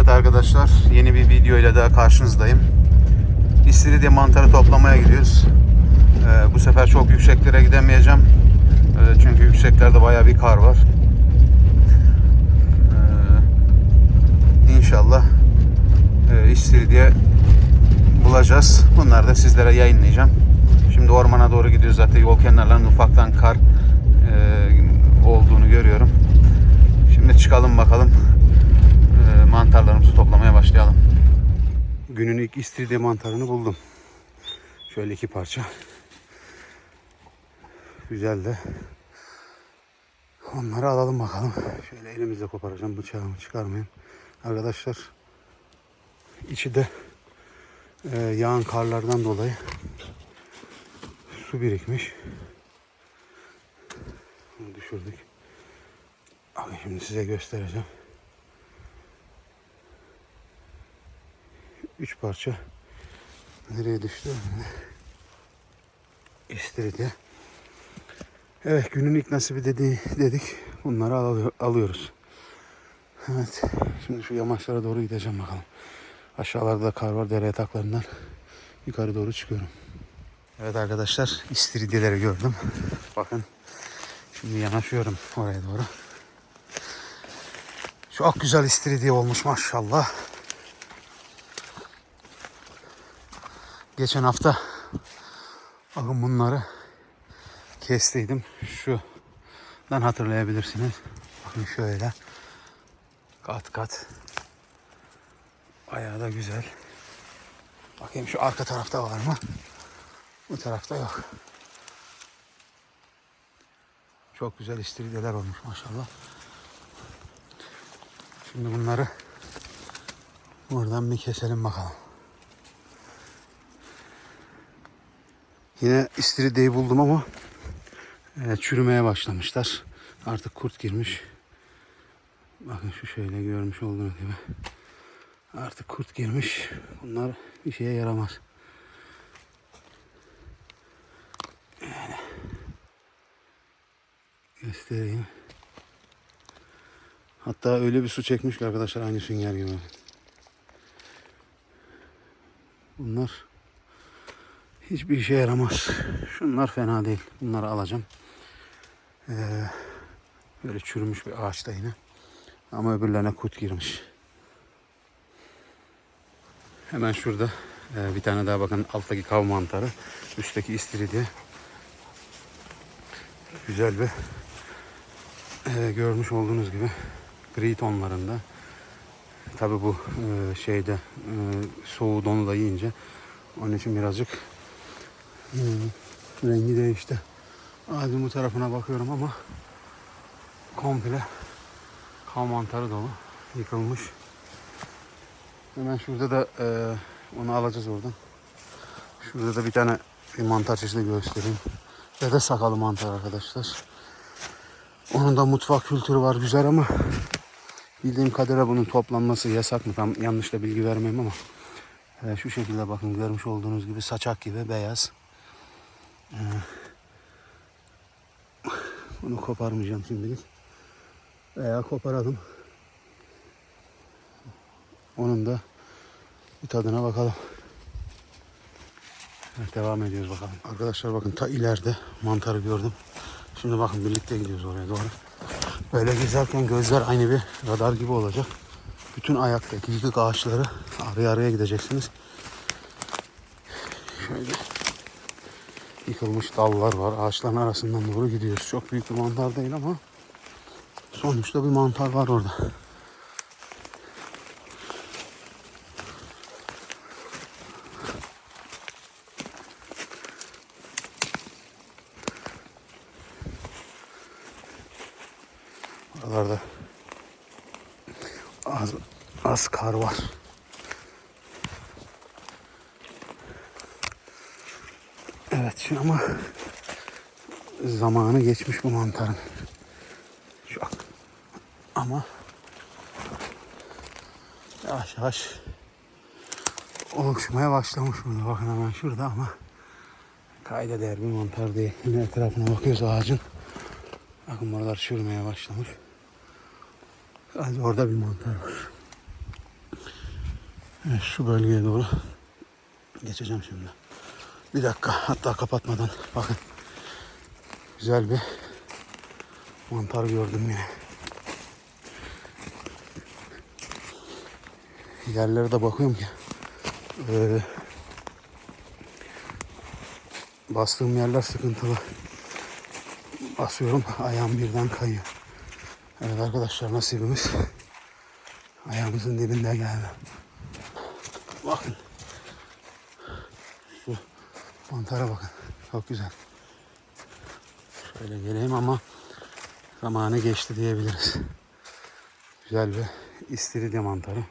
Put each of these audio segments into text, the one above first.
Evet arkadaşlar yeni bir video ile daha karşınızdayım. İstiridye mantarı toplamaya gidiyoruz. Ee, bu sefer çok yükseklere gidemeyeceğim. Ee, çünkü yükseklerde bayağı bir kar var. Ee, inşallah e, istiridye bulacağız. Bunları da sizlere yayınlayacağım. Şimdi ormana doğru gidiyoruz zaten yol kenarlarında ufaktan kar e, olduğunu görüyorum. Şimdi çıkalım bakalım mantarlarımızı toplamaya başlayalım. Günün ilk istiridye mantarını buldum. Şöyle iki parça. Güzel de. Onları alalım bakalım. Şöyle elimizle koparacağım. Bıçağımı çıkarmayayım. Arkadaşlar içi de e, yağan karlardan dolayı su birikmiş. Bunu düşürdük. Bakın şimdi size göstereceğim. Üç parça nereye düştü? İstiridye. Evet günün ilk nasibi dedi, dedik. Bunları alıyor- alıyoruz. Evet. Şimdi şu yamaçlara doğru gideceğim bakalım. Aşağılarda da kar var dere yataklarından. Yukarı doğru çıkıyorum. Evet arkadaşlar istiridyeleri gördüm. Bakın. Şimdi yanaşıyorum oraya doğru. Çok güzel istiridye olmuş maşallah. Geçen hafta bakın bunları kestiydim. Şuradan hatırlayabilirsiniz. Bakın şöyle kat kat. Bayağı da güzel. Bakayım şu arka tarafta var mı? Bu tarafta yok. Çok güzel istiridyeler olmuş maşallah. Şimdi bunları buradan bir keselim bakalım. Yine istiridyeyi buldum ama e, çürümeye başlamışlar. Artık kurt girmiş. Bakın şu şöyle görmüş olduğunuz gibi. Artık kurt girmiş. Bunlar bir şeye yaramaz. Öyle. Göstereyim. Hatta öyle bir su çekmiş ki arkadaşlar aynı sünger gibi. Bunlar hiçbir işe yaramaz. Şunlar fena değil. Bunları alacağım. Ee, böyle çürümüş bir ağaçta yine. Ama öbürlerine kurt girmiş. Hemen şurada e, bir tane daha bakın alttaki kav mantarı. Üstteki istiridye. Güzel bir e, görmüş olduğunuz gibi gri tonlarında. Tabi bu e, şeyde e, soğuğu donu da yiyince onun için birazcık e, rengi değişti. Ağacın bu tarafına bakıyorum ama komple kan mantarı dolu yıkılmış. Hemen şurada da e, onu alacağız oradan. Şurada da bir tane bir mantar çeşidi göstereyim. Dede sakalı mantar arkadaşlar. Onun da mutfak kültürü var güzel ama bildiğim kadarıyla bunun toplanması yasak mı? Tam yanlış da bilgi vermeyeyim ama e, şu şekilde bakın görmüş olduğunuz gibi saçak gibi beyaz. Bunu koparmayacağım şimdilik. Veya koparalım. Onun da bir tadına bakalım. Evet, devam ediyoruz bakalım. Arkadaşlar bakın ta ileride mantarı gördüm. Şimdi bakın birlikte gidiyoruz oraya doğru. Böyle gezerken gözler aynı bir radar gibi olacak. Bütün ayaktaki yıkık ağaçları araya araya gideceksiniz. Şöyle yıkılmış dallar var. Ağaçların arasından doğru gidiyoruz. Çok büyük bir mantar değil ama sonuçta bir mantar var orada. Buralarda az, az kar var. Şu ama zamanı geçmiş bu mantarın. Çok. Ama yavaş yavaş oluşmaya başlamış burada. Bakın hemen şurada ama kayda değer bir mantar değil. Yine etrafına bakıyoruz ağacın. Bakın buralar çürümeye başlamış. Sadece orada bir mantar var. Evet, şu bölgeye doğru geçeceğim şimdi. Bir dakika hatta kapatmadan bakın. Güzel bir mantar gördüm yine. Yerlere de bakıyorum ki eee, bastığım yerler sıkıntılı. Basıyorum ayağım birden kayıyor. Evet arkadaşlar nasibimiz ayağımızın dibinde geldi. Bakın. Mantara bakın. Çok güzel. Şöyle geleyim ama zamanı geçti diyebiliriz. Güzel bir istiridye mantarı.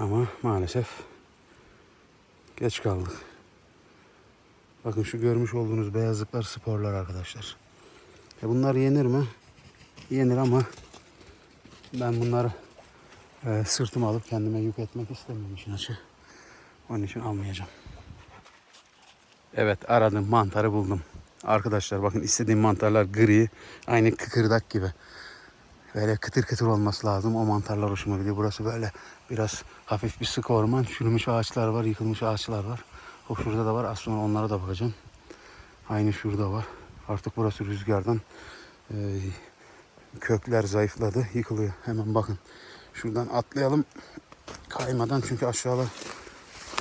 Ama maalesef geç kaldık. Bakın şu görmüş olduğunuz beyazlıklar sporlar arkadaşlar. E bunlar yenir mi? Yenir ama ben bunları e, sırtıma alıp kendime yük etmek istemiyorum işin açığı. Onun için almayacağım. Evet aradım mantarı buldum. Arkadaşlar bakın istediğim mantarlar gri. Aynı kıkırdak gibi. Böyle kıtır kıtır olması lazım. O mantarlar hoşuma gidiyor. Burası böyle biraz hafif bir sık orman. Çürümüş ağaçlar var, yıkılmış ağaçlar var. O şurada da var. Az sonra onlara da bakacağım. Aynı şurada var. Artık burası rüzgardan e, kökler zayıfladı, yıkılıyor. Hemen bakın. Şuradan atlayalım. Kaymadan çünkü aşağıda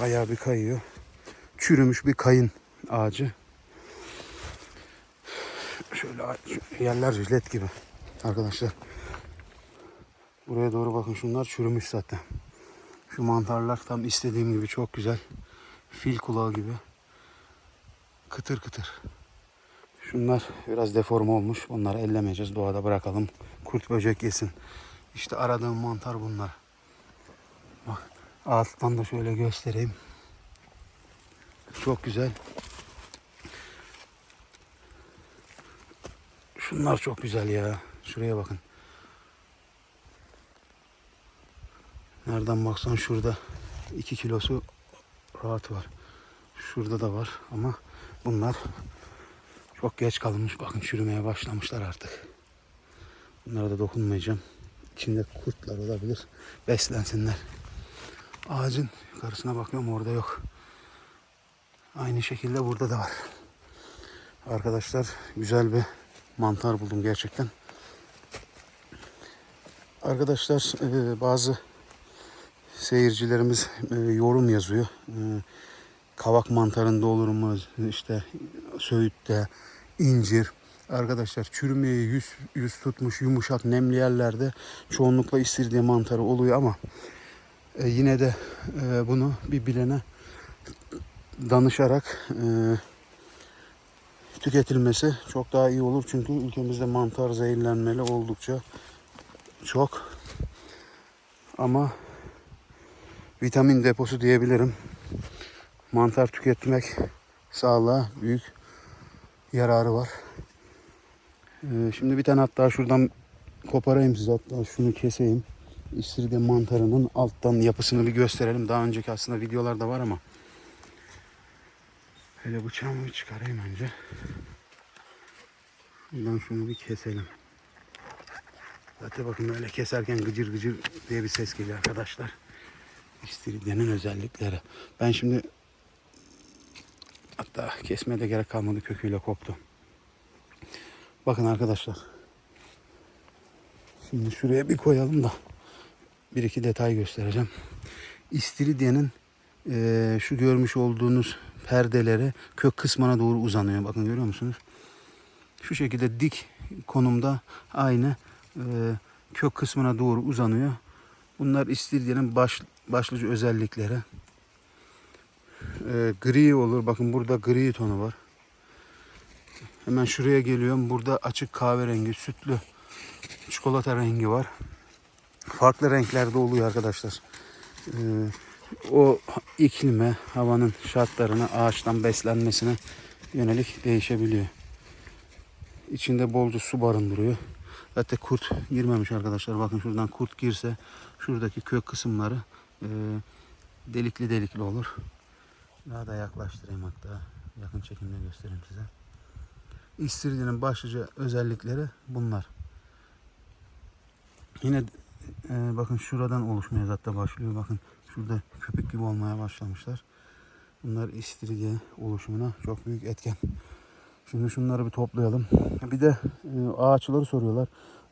bayağı bir kayıyor. Çürümüş bir kayın ağacı. Şöyle yerler jilet gibi arkadaşlar. Buraya doğru bakın şunlar çürümüş zaten. Şu mantarlar tam istediğim gibi çok güzel. Fil kulağı gibi. Kıtır kıtır. Şunlar biraz deforme olmuş. Onları ellemeyeceğiz. Doğada bırakalım. Kurt böcek yesin. İşte aradığım mantar bunlar. Bak alttan da şöyle göstereyim. Çok güzel. Şunlar çok güzel ya. Şuraya bakın. Nereden baksan şurada 2 kilosu rahat var. Şurada da var ama bunlar çok geç kalınmış. Bakın çürümeye başlamışlar artık. Bunlara da dokunmayacağım. İçinde kurtlar olabilir. Beslensinler. Ağacın yukarısına bakıyorum orada yok. Aynı şekilde burada da var. Arkadaşlar güzel bir mantar buldum gerçekten. Arkadaşlar e, bazı seyircilerimiz e, yorum yazıyor. E, kavak mantarında olur mu? İşte söğütte, incir. Arkadaşlar çürümeye yüz, yüz tutmuş yumuşak nemli yerlerde çoğunlukla istiridye mantarı oluyor ama e, yine de e, bunu bir bilene danışarak e, tüketilmesi çok daha iyi olur. Çünkü ülkemizde mantar zehirlenmeli oldukça çok. Ama vitamin deposu diyebilirim. Mantar tüketmek sağlığa büyük yararı var. Şimdi bir tane hatta şuradan koparayım size hatta şunu keseyim. İstiridye mantarının alttan yapısını bir gösterelim. Daha önceki aslında videolarda var ama. Hele bıçağımı bir çıkarayım önce. Buradan şunu bir keselim. Zaten bakın böyle keserken gıcır gıcır diye bir ses geliyor arkadaşlar. İstiridyenin özellikleri. Ben şimdi hatta kesmeye de gerek kalmadı köküyle koptu. Bakın arkadaşlar. Şimdi şuraya bir koyalım da bir iki detay göstereceğim. İstiridyenin eee, şu görmüş olduğunuz perdeleri kök kısmına doğru uzanıyor. Bakın görüyor musunuz? Şu şekilde dik konumda aynı eee, kök kısmına doğru uzanıyor. Bunlar istiridyenin baş, başlıca özellikleri. Eee, gri olur. Bakın burada gri tonu var. Hemen şuraya geliyorum. Burada açık kahverengi, sütlü, çikolata rengi var. Farklı renklerde oluyor arkadaşlar. Ee, o iklime, havanın şartlarına, ağaçtan beslenmesine yönelik değişebiliyor. İçinde bolca su barındırıyor. Zaten kurt girmemiş arkadaşlar. Bakın şuradan kurt girse şuradaki kök kısımları e, delikli delikli olur. Daha da yaklaştırayım hatta. Yakın çekimle göstereyim size. İstiridyenin başlıca özellikleri bunlar. Yine Ee, bakın şuradan oluşmaya zaten başlıyor. Bakın şurada köpük gibi olmaya başlamışlar. Bunlar istiridye oluşumuna çok büyük etken. Şimdi şunları bir toplayalım. Bir de e, ağaçları soruyorlar.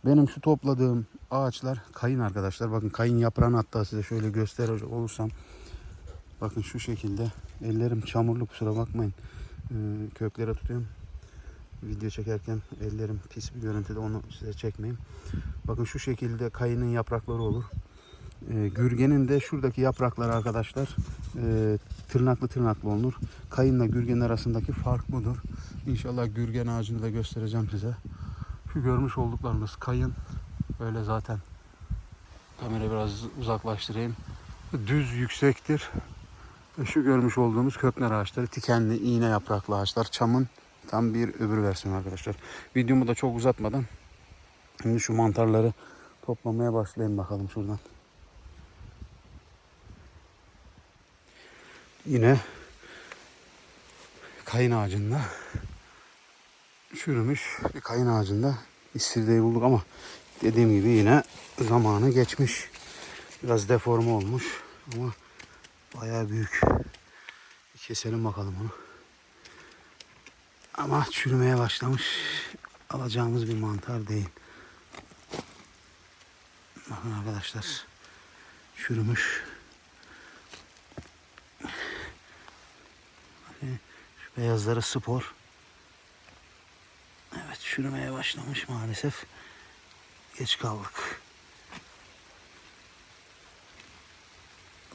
Benim şu topladığım ağaçlar kayın arkadaşlar. Bakın kayın yaprağını hatta size şöyle gösterecek olursam. Bakın şu şekilde. Ellerim çamurlu kusura bakmayın. Ee, köklere tutuyorum. Video çekerken ellerim pis bir görüntüde onu size çekmeyeyim. Bakın şu şekilde kayının yaprakları olur. Ee, gürgenin de şuradaki yaprakları arkadaşlar e, tırnaklı tırnaklı olur. Kayınla gürgen arasındaki fark budur. İnşallah gürgen ağacını da göstereceğim size. Şu görmüş olduklarımız kayın. Böyle zaten kamerayı biraz uzaklaştırayım. Düz yüksektir. Şu görmüş olduğumuz kökler ağaçları tikenli iğne yapraklı ağaçlar. Çamın tam bir öbür versiyonu arkadaşlar. Videomu da çok uzatmadan şimdi şu mantarları toplamaya başlayayım bakalım şuradan. Yine kayın ağacında çürümüş bir kayın ağacında istirdeyi bulduk ama dediğim gibi yine zamanı geçmiş. Biraz deforme olmuş ama bayağı büyük. Keselim bakalım onu. Ama çürümeye başlamış. Alacağımız bir mantar değil. Bakın arkadaşlar. Çürümüş. Bakın Şu beyazları spor. Evet çürümeye başlamış maalesef. Geç kaldık.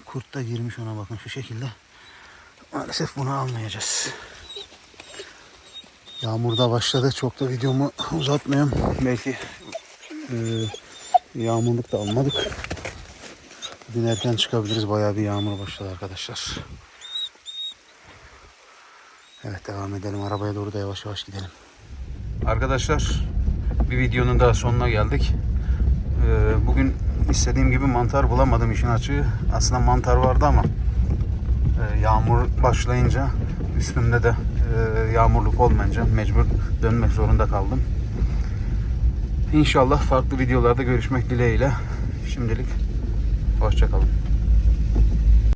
Kurt da girmiş ona bakın şu şekilde. Maalesef bunu almayacağız. Yağmur da başladı. Çok da videomu uzatmayayım. Belki e, yağmurluk da almadık. Bugün erken çıkabiliriz. Bayağı bir yağmur başladı arkadaşlar. Evet devam edelim. Arabaya doğru da yavaş yavaş gidelim. Arkadaşlar bir videonun daha sonuna geldik. Ee, bugün istediğim gibi mantar bulamadım işin açığı. Aslında mantar vardı ama e, yağmur başlayınca üstümde de e, yağmurluk olmayınca mecbur dönmek zorunda kaldım. İnşallah farklı videolarda görüşmek dileğiyle. Şimdilik hoşçakalın.